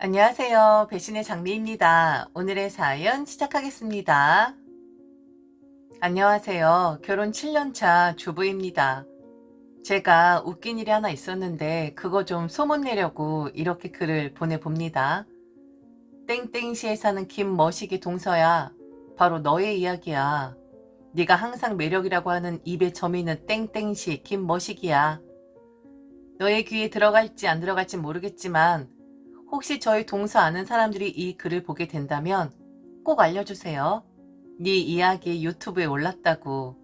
안녕하세요. 배신의 장미입니다. 오늘의 사연 시작하겠습니다. 안녕하세요. 결혼 7년차 주부입니다. 제가 웃긴 일이 하나 있었는데 그거 좀 소문내려고 이렇게 글을 보내봅니다. 땡땡시에 사는 김머시기 동서야. 바로 너의 이야기야. 네가 항상 매력이라고 하는 입에 점이는 땡땡시 김머시기야. 너의 귀에 들어갈지 안 들어갈지 모르겠지만 혹시 저희 동서 아는 사람들이 이 글을 보게 된다면 꼭 알려주세요. 네 이야기 유튜브에 올랐다고.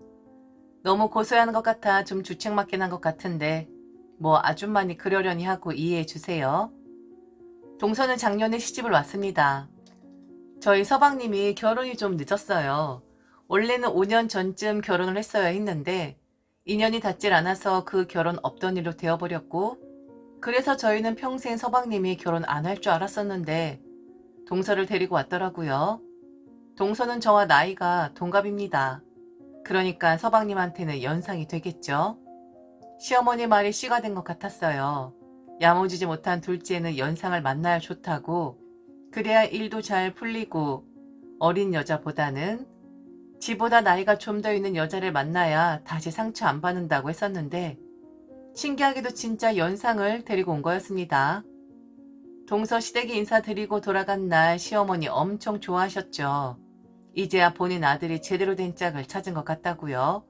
너무 고소해하는 것 같아 좀 주책맞긴 한 것 같은데 뭐 아줌마니 그러려니 하고 이해해 주세요. 동서는 작년에 시집을 왔습니다. 저희 서방님이 결혼이 좀 늦었어요. 원래는 5년 전쯤 결혼을 했어야 했는데 인연이 닿질 않아서 그 결혼 없던 일로 되어버렸고 그래서 저희는 평생 서방님이 결혼 안 할 줄 알았었는데 동서를 데리고 왔더라고요. 동서는 저와 나이가 동갑입니다. 그러니까 서방님한테는 연상이 되겠죠. 시어머니 말이 씨가 된 것 같았어요. 야무지지 못한 둘째는 연상을 만나야 좋다고 그래야 일도 잘 풀리고 어린 여자보다는 지보다 나이가 좀 더 있는 여자를 만나야 다시 상처 안 받는다고 했었는데 신기하게도 진짜 연상을 데리고 온 거였습니다. 동서 시댁에 인사드리고 돌아간 날 시어머니 엄청 좋아하셨죠. 이제야 본인 아들이 제대로 된 짝을 찾은 것 같다고요.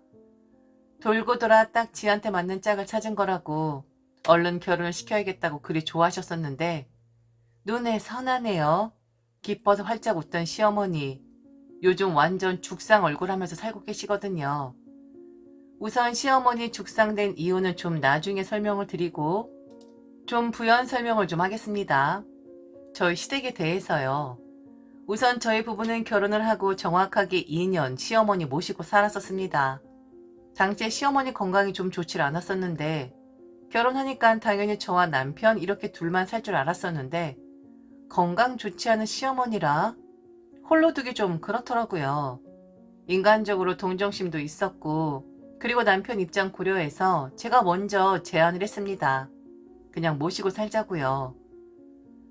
돌고 돌아 딱 지한테 맞는 짝을 찾은 거라고 얼른 결혼을 시켜야겠다고 그리 좋아하셨었는데 눈에 선하네요. 기뻐서 활짝 웃던 시어머니. 요즘 완전 죽상 얼굴 하면서 살고 계시거든요. 우선 시어머니 죽상된 이유는 좀 나중에 설명을 드리고 좀 부연 설명을 좀 하겠습니다. 저희 시댁에 대해서요. 우선 저희 부부는 결혼을 하고 정확하게 2년 시어머니 모시고 살았었습니다. 당시에 시어머니 건강이 좀 좋질 않았었는데 결혼하니까 당연히 저와 남편 이렇게 둘만 살 줄 알았었는데 건강 좋지 않은 시어머니라 홀로 두기 좀 그렇더라고요. 인간적으로 동정심도 있었고 그리고 남편 입장 고려해서 제가 먼저 제안을 했습니다. 그냥 모시고 살자고요.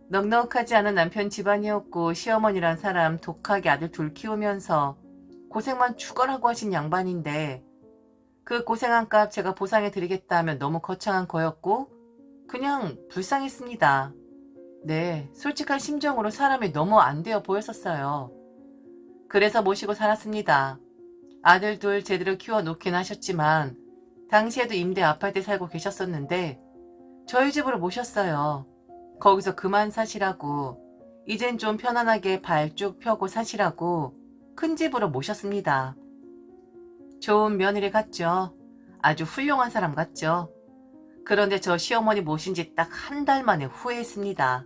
넉넉하지 않은 남편 집안이었고 시어머니란 사람 독하게 아들 둘 키우면서 고생만 죽어라고 하신 양반인데 그 고생한 값 제가 보상해 드리겠다 면 너무 거창한 거였고 그냥 불쌍했습니다. 네, 솔직한 심정으로 사람이 너무 안 되어 보였었어요. 그래서 모시고 살았습니다. 아들 둘 제대로 키워놓긴 하셨지만 당시에도 임대 아파트에 살고 계셨었는데 저희 집으로 모셨어요. 거기서 그만 사시라고 이젠 좀 편안하게 발 쭉 펴고 사시라고 큰 집으로 모셨습니다. 좋은 며느리 같죠? 아주 훌륭한 사람 같죠? 그런데 저 시어머니 모신 지 딱 한 달 만에 후회했습니다.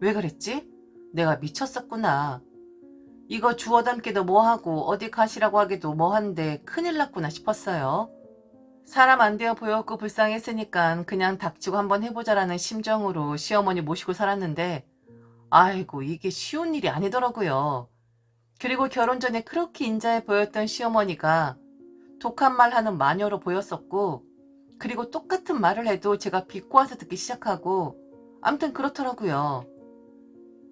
왜 그랬지? 내가 미쳤었구나. 이거 주워 담기도 뭐하고 어디 가시라고 하기도 뭐한데 큰일 났구나 싶었어요. 사람 안 되어 보였고 불쌍했으니까 그냥 닥치고 한번 해보자라는 심정으로 시어머니 모시고 살았는데 아이고 이게 쉬운 일이 아니더라고요. 그리고 결혼 전에 그렇게 인자해 보였던 시어머니가 독한 말 하는 마녀로 보였었고 그리고 똑같은 말을 해도 제가 비꼬아서 듣기 시작하고 암튼 그렇더라고요.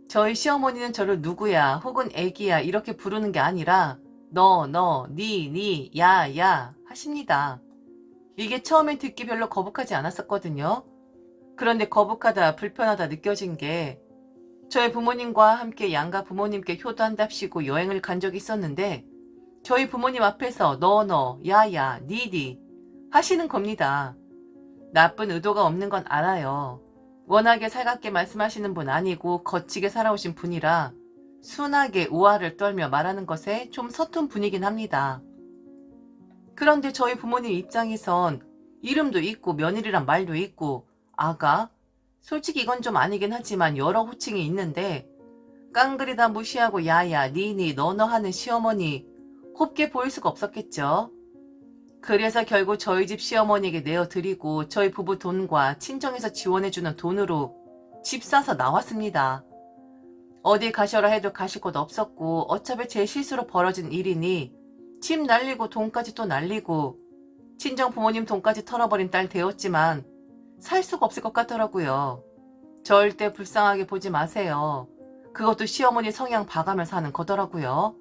저희 시어머니는 저를 누구야 혹은 애기야 이렇게 부르는 게 아니라 너, 너, 니, 니, 야, 야 하십니다. 이게 처음엔 듣기 별로 거북하지 않았었거든요. 그런데 거북하다, 불편하다 느껴진 게 저희 부모님과 함께 양가 부모님께 효도한답시고 여행을 간 적이 있었는데 저희 부모님 앞에서 너, 너, 야, 야, 니, 니 하시는 겁니다. 나쁜 의도가 없는 건 알아요. 워낙에 살갑게 말씀하시는 분 아니고 거치게 살아오신 분이라 순하게 우아를 떨며 말하는 것에 좀 서툰 분이긴 합니다. 그런데 저희 부모님 입장에선 이름도 있고 며느리란 말도 있고 아가 솔직히 이건 좀 아니긴 하지만 여러 호칭이 있는데 깡그리다 무시하고 야야 니니 너너 하는 시어머니 곱게 보일 수가 없었겠죠. 그래서 결국 저희 집 시어머니에게 내어드리고 저희 부부 돈과 친정에서 지원해주는 돈으로 집 사서 나왔습니다. 어디 가셔라 해도 가실 곳 없었고 어차피 제 실수로 벌어진 일이니 집 날리고 돈까지 또 날리고 친정 부모님 돈까지 털어버린 딸 되었지만 살 수가 없을 것 같더라고요. 절대 불쌍하게 보지 마세요. 그것도 시어머니 성향 봐가면서 하는 거더라고요.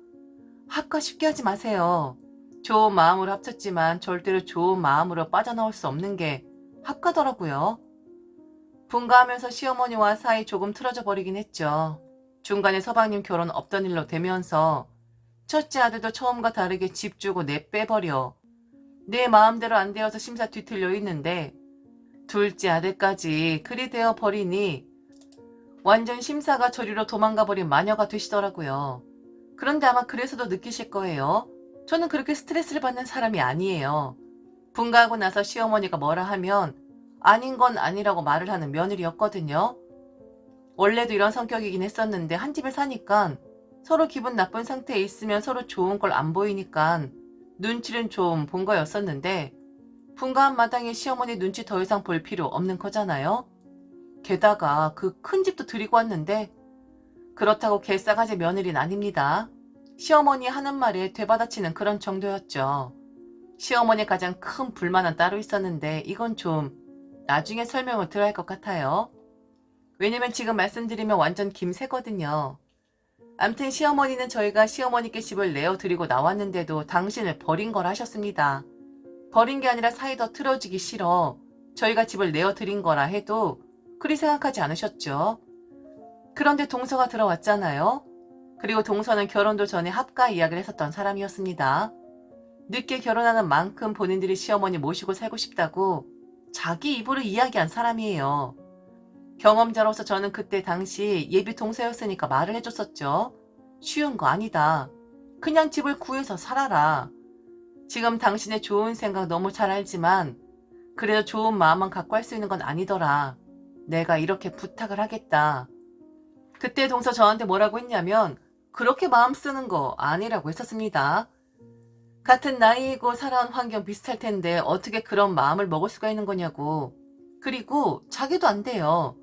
합가 쉽게 하지 마세요. 좋은 마음으로 합쳤지만 절대로 좋은 마음으로 빠져나올 수 없는 게 합가더라고요. 분가하면서 시어머니와 사이 조금 틀어져 버리긴 했죠. 중간에 서방님 결혼 없던 일로 되면서 첫째 아들도 처음과 다르게 집 주고 내 빼버려. 내 마음대로 안 되어서 심사 뒤틀려 있는데 둘째 아들까지 그리 되어 버리니 완전 심사가 저리로 도망가 버린 마녀가 되시더라고요. 그런데 아마 그래서도 느끼실 거예요. 저는 그렇게 스트레스를 받는 사람이 아니에요. 분가하고 나서 시어머니가 뭐라 하면 아닌 건 아니라고 말을 하는 며느리였거든요. 원래도 이런 성격이긴 했었는데 한 집에 사니까 서로 기분 나쁜 상태에 있으면 서로 좋은 걸 안 보이니까 눈치는 좀 본 거였었는데 분가한 마당에 시어머니 눈치 더 이상 볼 필요 없는 거잖아요. 게다가 그 큰 집도 들이고 왔는데 그렇다고 개싸가지 며느리는 아닙니다. 시어머니 하는 말에 되받아치는 그런 정도였죠. 시어머니 가장 큰 불만은 따로 있었는데 이건 좀 나중에 설명을 들어야 할 것 같아요. 왜냐면 지금 말씀드리면 완전 김새거든요. 암튼 시어머니는 저희가 시어머니께 집을 내어드리고 나왔는데도 당신을 버린 걸 하셨습니다. 버린 게 아니라 사이 더 틀어지기 싫어. 저희가 집을 내어드린 거라 해도 그리 생각하지 않으셨죠. 그런데 동서가 들어왔잖아요. 그리고 동서는 결혼도 전에 합가 이야기를 했었던 사람이었습니다. 늦게 결혼하는 만큼 본인들이 시어머니 모시고 살고 싶다고 자기 입으로 이야기한 사람이에요. 경험자로서 저는 그때 당시 예비 동서였으니까 말을 해줬었죠. 쉬운 거 아니다. 그냥 집을 구해서 살아라. 지금 당신의 좋은 생각 너무 잘 알지만 그래도 좋은 마음만 갖고 할 수 있는 건 아니더라. 내가 이렇게 부탁을 하겠다. 그때 동서 저한테 뭐라고 했냐면 그렇게 마음 쓰는 거 아니라고 했었습니다. 같은 나이이고 살아온 환경 비슷할 텐데 어떻게 그런 마음을 먹을 수가 있는 거냐고. 그리고 자기도 안 돼요.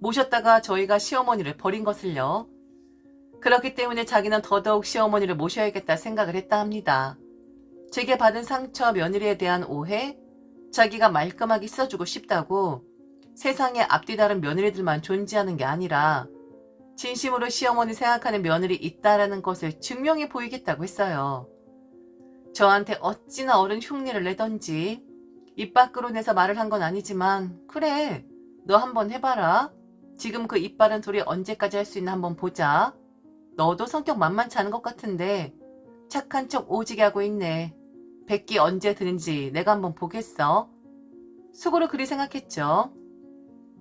모셨다가 저희가 시어머니를 버린 것을요. 그렇기 때문에 자기는 더더욱 시어머니를 모셔야겠다 생각을 했다 합니다. 제게 받은 상처 며느리에 대한 오해, 자기가 말끔하게 써주고 싶다고 세상에 앞뒤 다른 며느리들만 존재하는 게 아니라 진심으로 시어머니 생각하는 며느리 있다라는 것을 증명해 보이겠다고 했어요. 저한테 어찌나 어른 흉내를 내던지 입 밖으로 내서 말을 한 건 아니지만 그래 너 한번 해봐라. 지금 그 이빨은 소리 언제까지 할 수 있나 한번 보자. 너도 성격 만만치 않은 것 같은데 착한 척 오지게 하고 있네. 백기 언제 드는지 내가 한번 보겠어. 속으로 그리 생각했죠.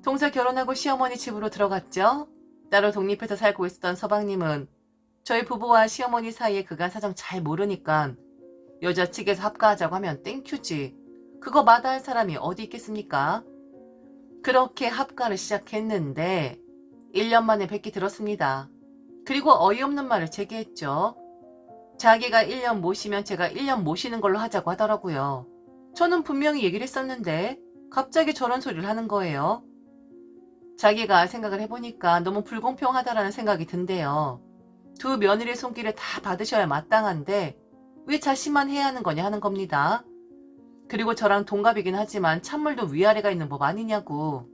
동서 결혼하고 시어머니 집으로 들어갔죠. 따로 독립해서 살고 있었던 서방님은 저희 부부와 시어머니 사이에 그간 사정 잘 모르니까 여자 측에서 합가하자고 하면 땡큐지. 그거 마다할 사람이 어디 있겠습니까? 그렇게 합가를 시작했는데 1년 만에 백기 들었습니다. 그리고 어이없는 말을 제게 했죠. 자기가 1년 모시면 제가 1년 모시는 걸로 하자고 하더라고요. 저는 분명히 얘기를 했었는데 갑자기 저런 소리를 하는 거예요. 자기가 생각을 해보니까 너무 불공평하다라는 생각이 든대요. 두 며느리 손길을 다 받으셔야 마땅한데 왜 자신만 해야 하는 거냐 하는 겁니다. 그리고 저랑 동갑이긴 하지만 찬물도 위아래가 있는 법 아니냐고.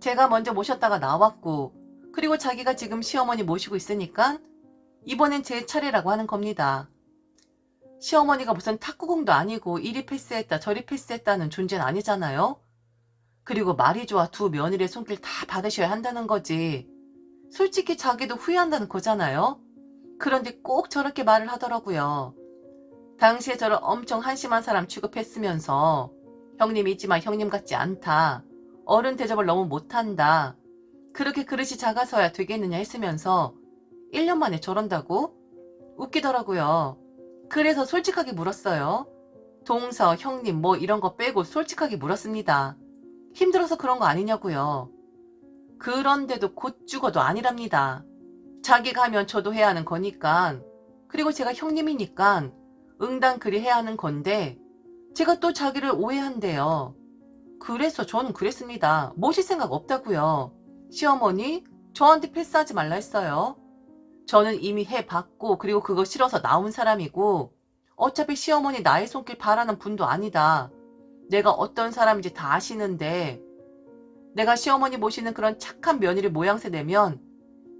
제가 먼저 모셨다가 나왔고 그리고 자기가 지금 시어머니 모시고 있으니까 이번엔 제 차례라고 하는 겁니다. 시어머니가 무슨 탁구공도 아니고 이리 패스했다 저리 패스했다는 존재는 아니잖아요. 그리고 좋아 두 며느리의 손길 다 받으셔야 한다는 거지. 솔직히 자기도 후회한다는 거잖아요. 그런데 꼭 저렇게 말을 하더라고요. 당시에 저를 엄청 한심한 사람 취급했으면서 형님 있지만 형님 같지 않다. 어른 대접을 너무 못한다. 그렇게 그릇이 작아서야 되겠느냐 했으면서 1년 만에 저런다고? 웃기더라고요. 그래서 솔직하게 물었어요. 동서, 형님 뭐 이런 거 빼고 솔직하게 물었습니다. 힘들어서 그런 거 아니냐고요. 그런데도 곧 죽어도 아니랍니다. 자기가 하면 저도 해야 하는 거니까. 그리고 제가 형님이니까 응당 그리 해야 하는 건데 제가 또 자기를 오해한대요. 그래서 저는 그랬습니다. 모실 생각 없다고요. 시어머니 저한테 패스하지 말라 했어요. 저는 이미 해봤고 그리고 그거 싫어서 나온 사람이고 어차피 시어머니 나의 손길 바라는 분도 아니다. 내가 어떤 사람인지 다 아시는데 내가 시어머니 모시는 그런 착한 며느리 모양새 내면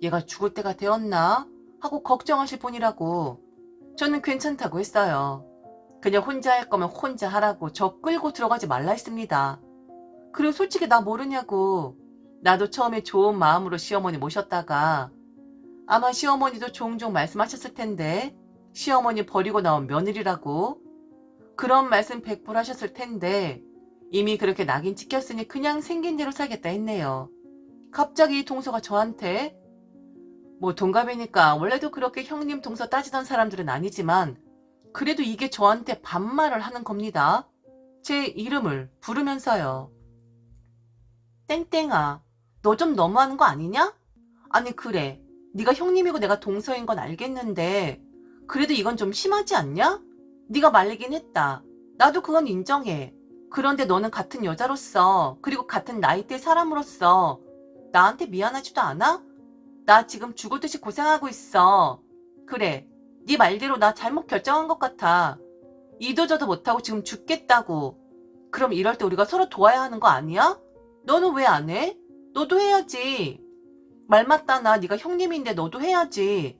얘가 죽을 때가 되었나 하고 걱정하실 뿐이라고 저는 괜찮다고 했어요. 그냥 혼자 할 거면 혼자 하라고 저 끌고 들어가지 말라 했습니다. 그리고 솔직히 나 모르냐고 나도 처음에 좋은 마음으로 시어머니 모셨다가 아마 시어머니도 종종 말씀하셨을 텐데 시어머니 버리고 나온 며느리라고 그런 말씀 백불 하셨을 텐데 이미 그렇게 낙인 찍혔으니 그냥 생긴 대로 살겠다 했네요. 갑자기 이 동서가 저한테 뭐 동갑이니까 원래도 그렇게 형님 동서 따지던 사람들은 아니지만 그래도 이게 저한테 반말을 하는 겁니다. 제 이름을 부르면서요. 땡땡아, 너 좀 너무하는 거 아니냐? 아니 그래, 네가 형님이고 내가 동서인 건 알겠는데 그래도 이건 좀 심하지 않냐? 네가 말리긴 했다. 나도 그건 인정해. 그런데 너는 같은 여자로서 그리고 같은 나이대 사람으로서 나한테 미안하지도 않아? 나 지금 죽을 듯이 고생하고 있어. 그래, 네 말대로 나 잘못 결정한 것 같아. 이도저도 못하고 지금 죽겠다고. 그럼 이럴 때 우리가 서로 도와야 하는 거 아니야? 너는 왜 안 해? 너도 해야지. 말 맞다 나 네가 형님인데 너도 해야지.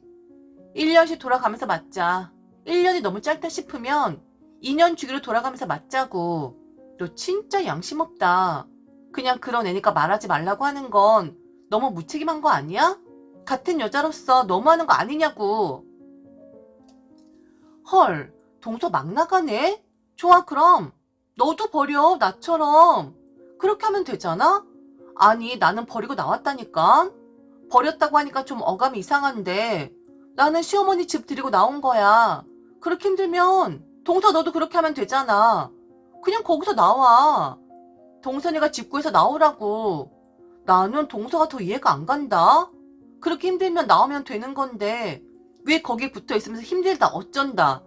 1년씩 돌아가면서 맞자. 1년이 너무 짧다 싶으면 2년 주기로 돌아가면서 맞자고. 너 진짜 양심 없다. 그냥 그런 애니까 말하지 말라고 하는 건 너무 무책임한 거 아니야? 같은 여자로서 너무하는 거 아니냐고. 헐, 동서 막 나가네? 좋아, 그럼. 너도 버려, 나처럼. 그렇게 하면 되잖아? 아니, 나는 버리고 나왔다니까. 버렸다고 하니까 좀 어감이 이상한데. 나는 시어머니 집 데리고 나온 거야. 그렇게 힘들면 동서 너도 그렇게 하면 되잖아. 그냥 거기서 나와. 동선이가 집 구해서 나오라고. 나는 동서가 더 이해가 안 간다. 그렇게 힘들면 나오면 되는 건데 왜 거기에 붙어 있으면서 힘들다 어쩐다.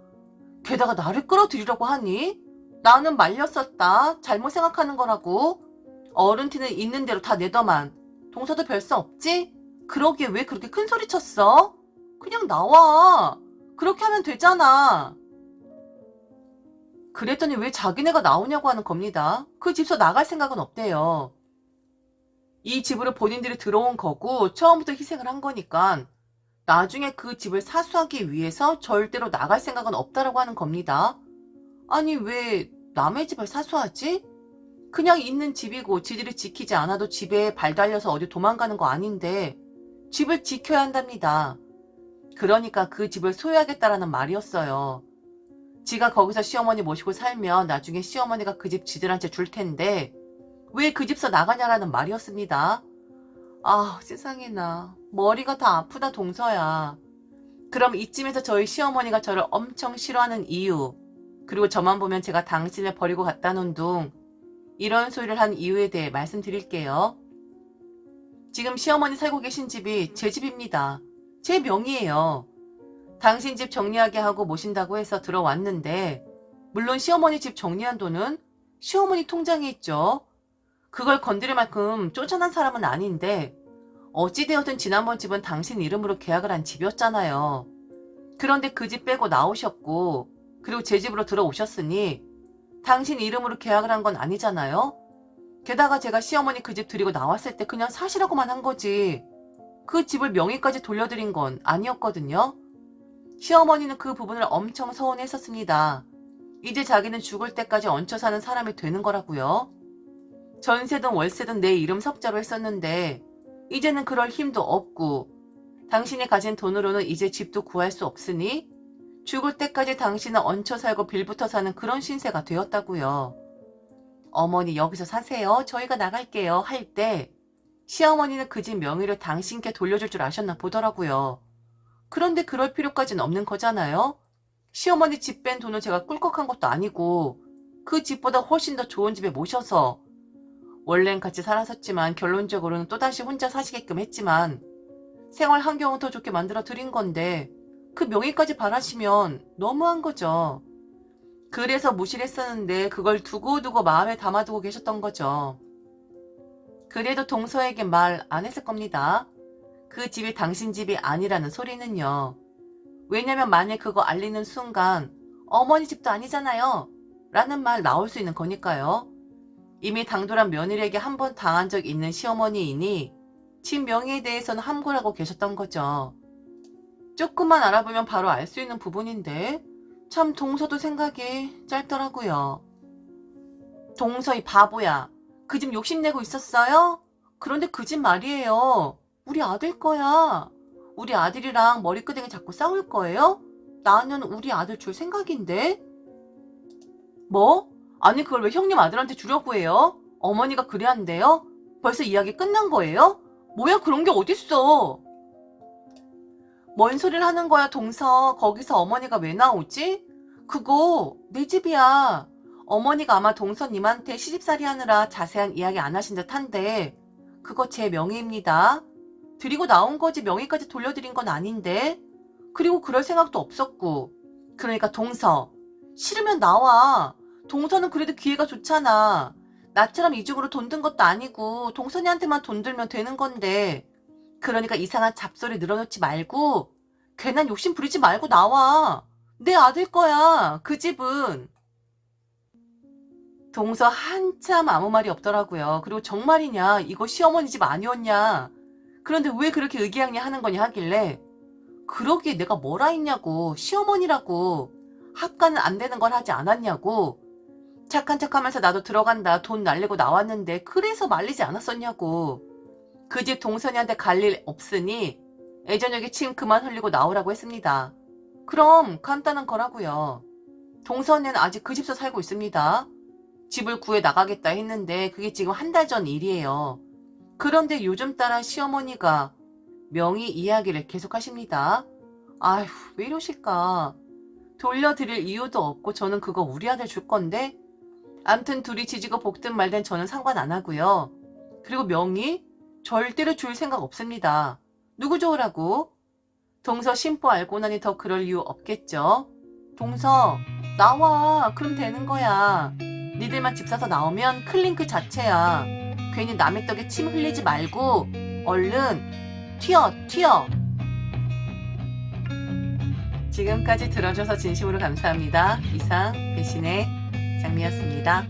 게다가 나를 끌어들이려고 하니? 나는 말렸었다. 잘못 생각하는 거라고. 어른 티는 있는 대로 다 내더만. 동서도 별수 없지? 그러기에 왜 그렇게 큰 소리 쳤어? 그냥 나와. 그렇게 하면 되잖아. 그랬더니 왜 자기네가 나오냐고 하는 겁니다. 그 집서 나갈 생각은 없대요. 이 집으로 본인들이 들어온 거고 처음부터 희생을 한 거니까 나중에 그 집을 사수하기 위해서 절대로 나갈 생각은 없다라고 하는 겁니다. 아니 왜 남의 집을 사수하지? 그냥 있는 집이고 지들이 지키지 않아도 집에 발 달려서 어디 도망가는 거 아닌데 집을 지켜야 한답니다. 그러니까 그 집을 소유하겠다라는 말이었어요. 지가 거기서 시어머니 모시고 살면 나중에 시어머니가 그 집 지들한테 줄 텐데 왜 그 집서 나가냐라는 말이었습니다. 아 세상에나 머리가 다 아프다 동서야. 그럼 이쯤에서 저희 시어머니가 저를 엄청 싫어하는 이유 그리고 저만 보면 제가 당신을 버리고 갔다는 둥 이런 소리를 한 이유에 대해 말씀드릴게요. 지금 시어머니 살고 계신 집이 제 집입니다. 제 명의예요. 당신 집 정리하게 하고 모신다고 해서 들어왔는데 물론 시어머니 집 정리한 돈은 시어머니 통장에 있죠. 그걸 건드릴 만큼 쫓아난 사람은 아닌데 어찌되었든 지난번 집은 당신 이름으로 계약을 한 집이었잖아요. 그런데 그 집 빼고 나오셨고 그리고 제 집으로 들어오셨으니 당신 이름으로 계약을 한 건 아니잖아요. 게다가 제가 시어머니 그집 드리고 나왔을 때 그냥 사시라고만 한 거지. 그 집을 명의까지 돌려드린 건 아니었거든요. 시어머니는 그 부분을 엄청 서운했었습니다. 이제 자기는 죽을 때까지 얹혀 사는 사람이 되는 거라고요. 전세든 월세든 내 이름 석자로 했었는데 이제는 그럴 힘도 없고 당신이 가진 돈으로는 이제 집도 구할 수 없으니 죽을 때까지 당신은 얹혀 살고 빌부터 사는 그런 신세가 되었다고요. 어머니 여기서 사세요. 저희가 나갈게요. 할 때 시어머니는 그 집 명의를 당신께 돌려줄 줄 아셨나 보더라고요. 그런데 그럴 필요까지는 없는 거잖아요. 시어머니 집 뺀 돈을 제가 꿀꺽한 것도 아니고 그 집보다 훨씬 더 좋은 집에 모셔서 원래는 같이 살았었지만 결론적으로는 또다시 혼자 사시게끔 했지만 생활 환경은 더 좋게 만들어 드린 건데 그 명의까지 바라시면 너무한 거죠. 그래서 무시를 했었는데 그걸 두고두고 마음에 담아두고 계셨던 거죠. 그래도 동서에게 말 안 했을 겁니다. 그 집이 당신 집이 아니라는 소리는요. 왜냐면 만약 그거 알리는 순간 어머니 집도 아니잖아요. 라는 말 나올 수 있는 거니까요. 이미 당돌한 며느리에게 한 번 당한 적 있는 시어머니이니 집 명의에 대해서는 함구하고 계셨던 거죠. 조금만 알아보면 바로 알 수 있는 부분인데 참 동서도 생각이 짧더라고요. 동서 이 바보야. 그 집 욕심내고 있었어요? 그런데 그 집 말이에요. 우리 아들 거야. 우리 아들이랑 머리끄댕이 잡고 싸울 거예요? 나는 우리 아들 줄 생각인데? 뭐? 아니 그걸 왜 형님 아들한테 주려고 해요? 어머니가 그래 한대요? 벌써 이야기 끝난 거예요? 뭐야 그런 게 어딨어? 뭔 소리를 하는 거야 동서 거기서 어머니가 왜 나오지? 그거 내 집이야 어머니가 아마 동서님한테 시집살이 하느라 자세한 이야기 안 하신 듯 한데 그거 제 명의입니다 드리고 나온 거지 명의까지 돌려드린 건 아닌데 그리고 그럴 생각도 없었고 그러니까 동서 싫으면 나와 동서는 그래도 기회가 좋잖아 나처럼 이중으로 돈 든 것도 아니고 동선이한테만 돈 들면 되는 건데 그러니까 이상한 잡소리 늘어놓지 말고 괜한 욕심 부리지 말고 나와. 내 아들 거야. 그 집은. 동서 한참 아무 말이 없더라고요. 그리고 정말이냐? 이거 시어머니 집 아니었냐? 그런데 왜 그렇게 의기양양 하는 거냐 하길래 그러기에 내가 뭐라 했냐고 시어머니라고 합가는 안 되는 걸 하지 않았냐고 착한 척하면서 나도 들어간다 돈 날리고 나왔는데 그래서 말리지 않았었냐고 그 집 동선이한테 갈 일 없으니 애저녁에 침 그만 흘리고 나오라고 했습니다. 그럼 간단한 거라고요. 동선이는 아직 그 집서 살고 있습니다. 집을 구해 나가겠다 했는데 그게 지금 한 달 전 일이에요. 그런데 요즘 따라 시어머니가 명의 이야기를 계속하십니다. 아휴 왜 이러실까. 돌려드릴 이유도 없고 저는 그거 우리 아들 줄 건데 암튼 둘이 지지고 볶든 말든 저는 상관 안 하고요. 그리고 명의? 절대로 줄 생각 없습니다. 누구 좋으라고? 동서 심보 알고 나니 더 그럴 이유 없겠죠? 동서, 나와. 그럼 되는 거야. 니들만 집 사서 나오면 클링크 자체야. 괜히 남의 떡에 침 흘리지 말고 얼른 튀어, 튀어. 지금까지 들어줘서 진심으로 감사합니다. 이상 배신의 장미였습니다.